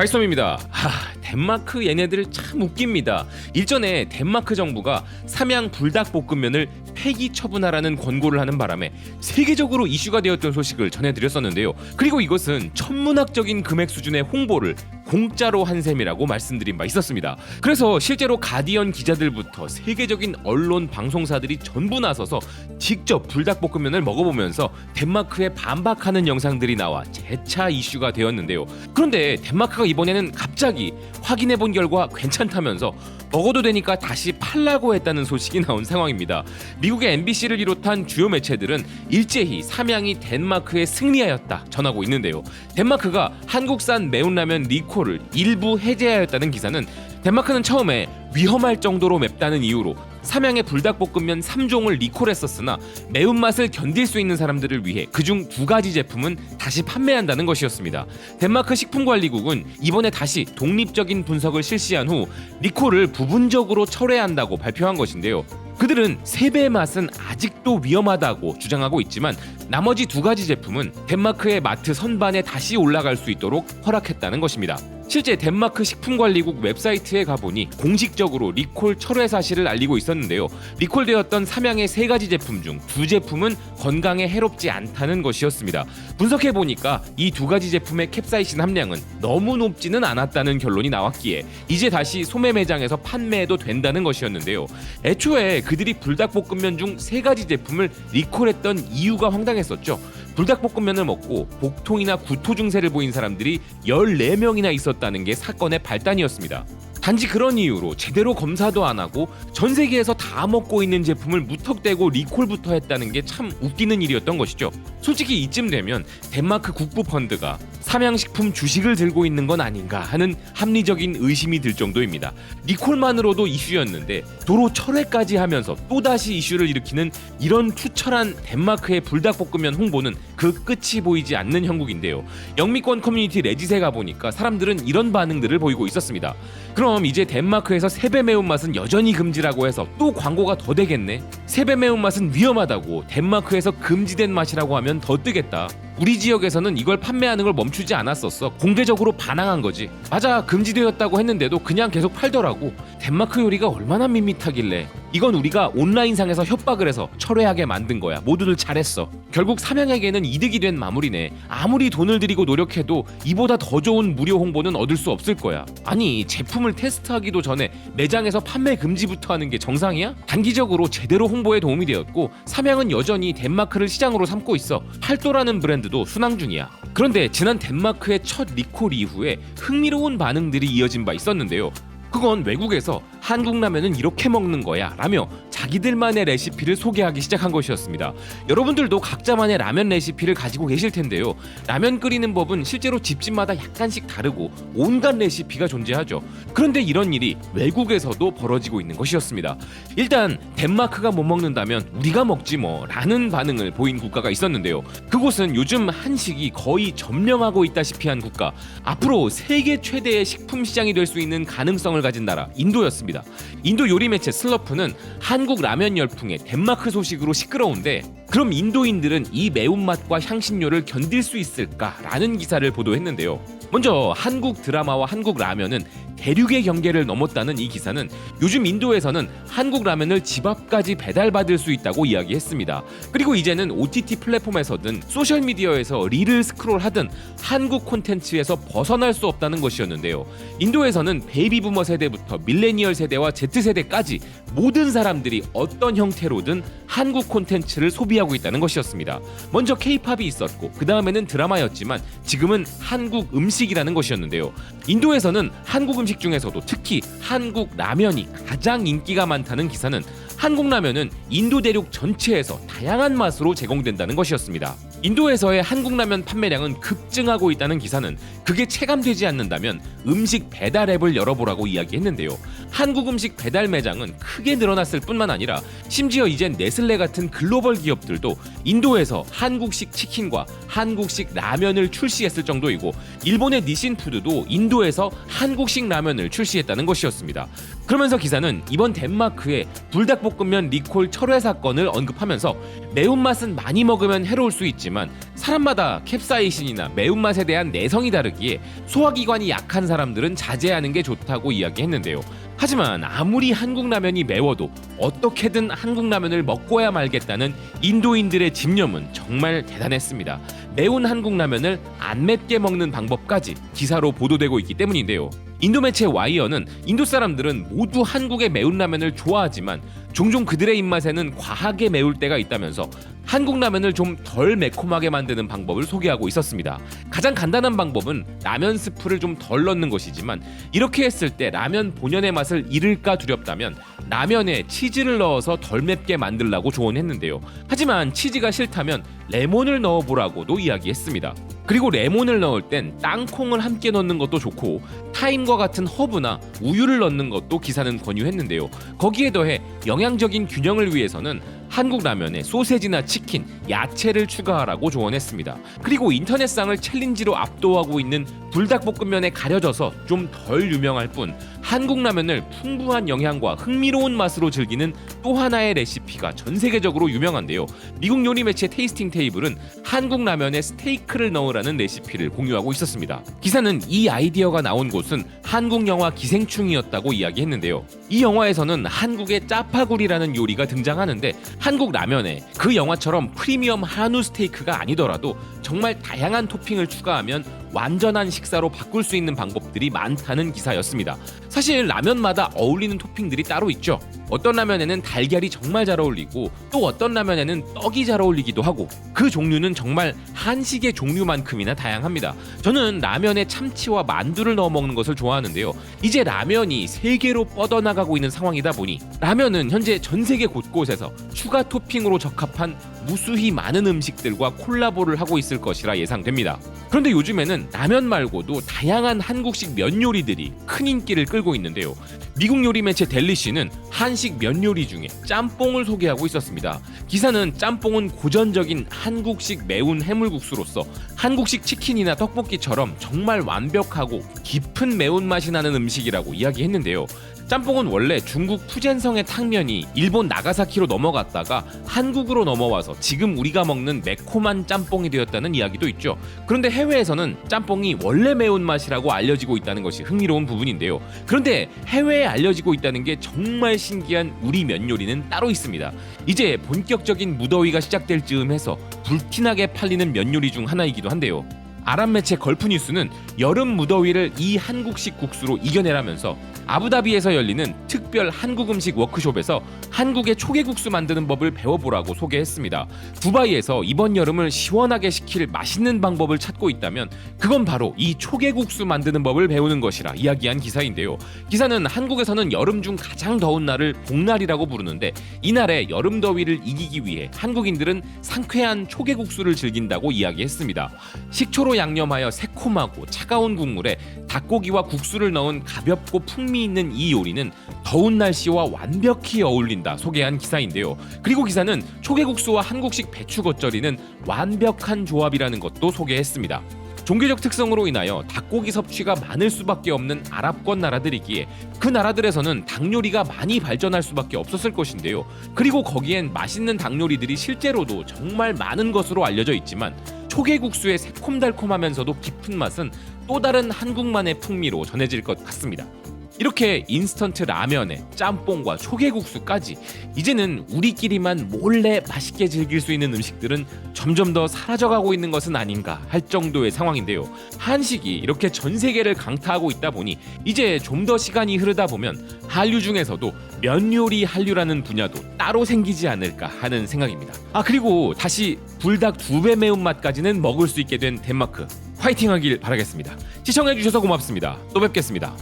발솜입니다. 하, 덴마크 얘네들 참 웃깁니다. 일전에 덴마크 정부가 삼양 불닭볶음면을 폐기 처분하라는 권고를 하는 바람에 세계적으로 이슈가 되었던 소식을 전해드렸었는데요. 그리고 이것은 천문학적인 금액 수준의 홍보를 공짜로 한 셈이라고 말씀드린 바 있었습니다. 그래서 실제로 가디언 기자들부터 세계적인 언론 방송사들이 전부 나서서 직접 불닭볶음면을 먹어보면서 덴마크에 반박하는 영상들이 나와 재차 이슈가 되었는데요. 그런데 덴마크가 이번에는 갑자기 확인해 본 결과 괜찮다면서 먹어도 되니까 다시 팔라고 했다는 소식이 나온 상황입니다. 미국의 MBC를 비롯한 주요 매체들은 일제히 삼양이 덴마크에 승리하였다 전하고 있는데요. 덴마크가 한국산 매운라면 리코 를 일부 해제하였다는 기사는 덴마크는 처음에 위험할 정도로 맵다는 이유로 삼양의 불닭볶음면 3종을 리콜했었으나 매운맛을 견딜 수 있는 사람들을 위해 그중 두 가지 제품은 다시 판매한다는 것이었습니다. 덴마크 식품관리국은 이번에 다시 독립적인 분석을 실시한 후 리콜을 부분적으로 철회한다고 발표한 것인데요. 그들은 세 배의 맛은 아직도 위험하다고 주장하고 있지만 나머지 두 가지 제품은 덴마크의 마트 선반에 다시 올라갈 수 있도록 허락했다는 것입니다. 실제 덴마크 식품관리국 웹사이트에 가보니 공식적으로 리콜 철회 사실을 알리고 있었는데요. 리콜되었던 삼양의 세 가지 제품 중 두 제품은 건강에 해롭지 않다는 것이었습니다. 분석해 보니까 이 두 가지 제품의 캡사이신 함량은 너무 높지는 않았다는 결론이 나왔기에 이제 다시 소매 매장에서 판매해도 된다는 것이었는데요. 애초에 그들이 불닭볶음면 중 세 가지 제품을 리콜했던 이유가 황당했었죠. 불닭볶음면을 먹고 복통이나 구토 증세를 보인 사람들이 14명이나 있었다는 게 사건의 발단이었습니다. 단지 그런 이유로 제대로 검사도 안 하고 전 세계에서 다 먹고 있는 제품을 무턱대고 리콜부터 했다는 게 참 웃기는 일이었던 것이죠. 솔직히 이쯤 되면 덴마크 국부 펀드가 삼양식품 주식을 들고 있는 건 아닌가 하는 합리적인 의심이 들 정도입니다. 리콜만으로도 이슈였는데 도로 철회까지 하면서 또다시 이슈를 일으키는 이런 투철한 덴마크의 불닭볶음면 홍보는 그 끝이 보이지 않는 형국인데요. 영미권 커뮤니티 레짓에 가보니까 사람들은 이런 반응들을 보이고 있었습니다. 그럼 이제 덴마크에서 세배 매운맛은 여전히 금지라고 해서 또 광고가 더 되겠네? 세배 매운맛은 위험하다고 덴마크에서 금지된 맛이라고 하면 더 뜨겠다. 우리 지역에서는 이걸 판매하는 걸 멈추지 않았었어. 공개적으로 반항한 거지. 맞아, 금지되었다고 했는데도 그냥 계속 팔더라고. 덴마크 요리가 얼마나 밋밋하길래. 이건 우리가 온라인상에서 협박을 해서 철회하게 만든 거야. 모두들 잘했어. 결국 삼양에게는 이득이 된 마무리네. 아무리 돈을 들이고 노력해도 이보다 더 좋은 무료 홍보는 얻을 수 없을 거야. 아니, 제품을 테스트하기도 전에 매장에서 판매 금지부터 하는 게 정상이야? 단기적으로 제대로 홍보 에 도움이 되었고 삼양은 여전히 덴마크를 시장으로 삼고 있어. 팔도라는 브랜드도 순항 중이야. 그런데 지난 덴마크의 첫 리콜 이후에 흥미로운 반응들이 이어진 바 있었는데요. 그건 외국에서 한국 라면은 이렇게 먹는 거야 라며 자기들만의 레시피를 소개하기 시작한 것이었습니다. 여러분들도 각자만의 라면 레시피를 가지고 계실 텐데요. 라면 끓이는 법은 실제로 집집마다 약간씩 다르고 온갖 레시피가 존재하죠. 그런데 이런 일이 외국에서도 벌어지고 있는 것이었습니다. 일단 덴마크가 못 먹는다면 우리가 먹지 뭐 라는 반응을 보인 국가가 있었는데요. 그곳은 요즘 한식이 거의 점령하고 있다시피 한 국가. 앞으로 세계 최대의 식품 시장이 될 수 있는 가능성을 가진 나라 인도였습니다. 인도 요리 매체 슬러프는 한국 라면 열풍에 덴마크 소식으로 시끄러운데 그럼 인도인들은 이 매운맛과 향신료를 견딜 수 있을까라는 기사를 보도했는데요. 먼저 한국 드라마와 한국 라면은 대륙의 경계를 넘었다는 이 기사는 요즘 인도에서는 한국 라면을 집 앞까지 배달받을 수 있다고 이야기했습니다. 그리고 이제는 OTT 플랫폼에서든 소셜 미디어에서 릴을 스크롤하든 한국 콘텐츠에서 벗어날 수 없다는 것이었는데요. 인도에서는 베이비 부머 세대부터 밀레니얼 세대와 Z 세대까지 모든 사람들이 어떤 형태로든 한국 콘텐츠를 소비하고 있다는 것이었습니다. 먼저 K-팝이 있었고 그 다음에는 드라마였지만 지금은 한국 음식이라는 것이었는데요. 인도에서는 한국 음식 중에서도 특히 한국 라면이 가장 인기가 많다는 기사는 한국 라면은 인도 대륙 전체에서 다양한 맛으로 제공된다는 것이었습니다. 인도에서의 한국 라면 판매량은 급증하고 있다는 기사는 그게 체감되지 않는다면 음식 배달 앱을 열어보라고 이야기했는데요. 한국 음식 배달 매장은 크게 늘어났을 뿐만 아니라 심지어 이젠 네슬레 같은 글로벌 기업들도 인도에서 한국식 치킨과 한국식 라면을 출시했을 정도이고 일본의 니신푸드도 인도에서 한국식 라면을 출시했다는 것이었습니다. 그러면서 기사는 이번 덴마크의 불닭볶음면 리콜 철회 사건을 언급하면서 매운맛은 많이 먹으면 해로울 수 있지만 있지만 사람마다 캡사이신이나 매운맛에 대한 내성이 다르기에 소화기관이 약한 사람들은 자제하는 게 좋다고 이야기했는데요. 하지만 아무리 한국 라면이 매워도 어떻게든 한국 라면을 먹고야 말겠다는 인도인들의 집념은 정말 대단했습니다. 매운 한국 라면을 안 맵게 먹는 방법까지 기사로 보도되고 있기 때문인데요. 인도 매체 와이어는 인도 사람들은 모두 한국의 매운 라면을 좋아하지만 종종 그들의 입맛에는 과하게 매울 때가 있다면서 한국 라면을 좀 덜 매콤하게 만드는 방법을 소개하고 있었습니다. 가장 간단한 방법은 라면 스프를 좀 덜 넣는 것이지만 이렇게 했을 때 라면 본연의 맛을 잃을까 두렵다면 라면에 치즈를 넣어서 덜 맵게 만들라고 조언했는데요. 하지만 치즈가 싫다면 레몬을 넣어보라고도 이야기했습니다. 그리고 레몬을 넣을 땐 땅콩을 함께 넣는 것도 좋고 타임과 같은 허브나 우유를 넣는 것도 기사는 권유했는데요. 거기에 더해 영양적인 균형을 위해서는 한국 라면에 소세지나 치킨, 야채를 추가하라고 조언했습니다. 그리고 인터넷상을 챌린지로 압도하고 있는 불닭볶음면에 가려져서 좀 덜 유명할 뿐 한국 라면을 풍부한 영양과 흥미로운 맛으로 즐기는 또 하나의 레시피가 전 세계적으로 유명한데요. 미국 요리 매체 테이스팅 테이블은 한국 라면에 스테이크를 넣으라는 레시피를 공유하고 있었습니다. 기사는 이 아이디어가 나온 곳은 한국 영화 기생충이었다고 이야기했는데요. 이 영화에서는 한국의 짜파구리라는 요리가 등장하는데 한국 라면에 그 영화처럼 프리미엄 한우 스테이크가 아니더라도 정말 다양한 토핑을 추가하면 완전한 식사로 바꿀 수 있는 방법들이 많다는 기사였습니다. 사실 라면마다 어울리는 토핑들이 따로 있죠. 어떤 라면에는 달걀이 정말 잘 어울리고 또 어떤 라면에는 떡이 잘 어울리기도 하고 그 종류는 정말 한식의 종류만큼이나 다양합니다. 저는 라면에 참치와 만두를 넣어 먹는 것을 좋아하는데요. 이제 라면이 세계로 뻗어나가고 있는 상황이다 보니 라면은 현재 전 세계 곳곳에서 추가 토핑으로 적합한 무수히 많은 음식들과 콜라보를 하고 있을 것이라 예상됩니다. 그런데 요즘에는 라면 말고도 다양한 한국식 면 요리들이 큰 인기를 끌고 있는데요. 미국 요리 매체 델리시는 한식 면 요리 중에 짬뽕을 소개하고 있었습니다. 기사는 짬뽕은 고전적인 한국식 매운 해물국수로서 한국식 치킨이나 떡볶이처럼 정말 완벽하고 깊은 매운맛이 나는 음식이라고 이야기했는데요. 짬뽕은 원래 중국 푸젠성의 탕면이 일본 나가사키로 넘어갔다가 한국으로 넘어와서 지금 우리가 먹는 매콤한 짬뽕이 되었다는 이야기도 있죠. 그런데 해외에서는 짬뽕이 원래 매운맛이라고 알려지고 있다는 것이 흥미로운 부분인데요. 그런데 해외에 알려지고 있다는 게 정말 신기한 우리 면 요리는 따로 있습니다. 이제 본격적인 무더위가 시작될 즈음 해서 불티나게 팔리는 면 요리 중 하나이기도 한데요. 아랍 매체 걸프뉴스는 여름 무더위를 이 한국식 국수로 이겨내라면서 아부다비에서 열리는 특별 한국 음식 워크숍에서 한국의 초계국수 만드는 법을 배워보라고 소개했습니다. 두바이에서 이번 여름을 시원하게 식힐 맛있는 방법을 찾고 있다면 그건 바로 이 초계국수 만드는 법을 배우는 것이라 이야기한 기사인데요. 기사는 한국에서는 여름 중 가장 더운 날을 복날이라고 부르는데 이날의 여름 더위를 이기기 위해 한국인들은 상쾌한 초계국수를 즐긴다고 이야기했습니다. 식초로 양념하여 새콤하고 차가운 국물에 닭고기와 국수를 넣은 가볍고 풍미 있는 이 요리는 더운 날씨와 완벽히 어울린다 소개한 기사인데요. 그리고 기사는 초계국수와 한국식 배추 겉절이는 완벽한 조합이라는 것도 소개했습니다. 종교적 특성으로 인하여 닭고기 섭취가 많을 수밖에 없는 아랍권 나라들이기에 그 나라들에서는 닭 요리가 많이 발전할 수밖에 없었을 것인데요. 그리고 거기엔 맛있는 닭 요리들이 실제로도 정말 많은 것으로 알려져 있지만 초계국수의 새콤달콤하면서도 깊은 맛은 또 다른 한국만의 풍미로 전해질 것 같습니다. 이렇게 인스턴트 라면에 짬뽕과 초계국수까지 이제는 우리끼리만 몰래 맛있게 즐길 수 있는 음식들은 점점 더 사라져가고 있는 것은 아닌가 할 정도의 상황인데요. 한식이 이렇게 전 세계를 강타하고 있다 보니 이제 좀 더 시간이 흐르다 보면 한류 중에서도 면 요리 한류라는 분야도 따로 생기지 않을까 하는 생각입니다. 아 그리고 다시 불닭 두 배 매운맛까지는 먹을 수 있게 된 덴마크 화이팅하길 바라겠습니다. 시청해주셔서 고맙습니다. 또 뵙겠습니다.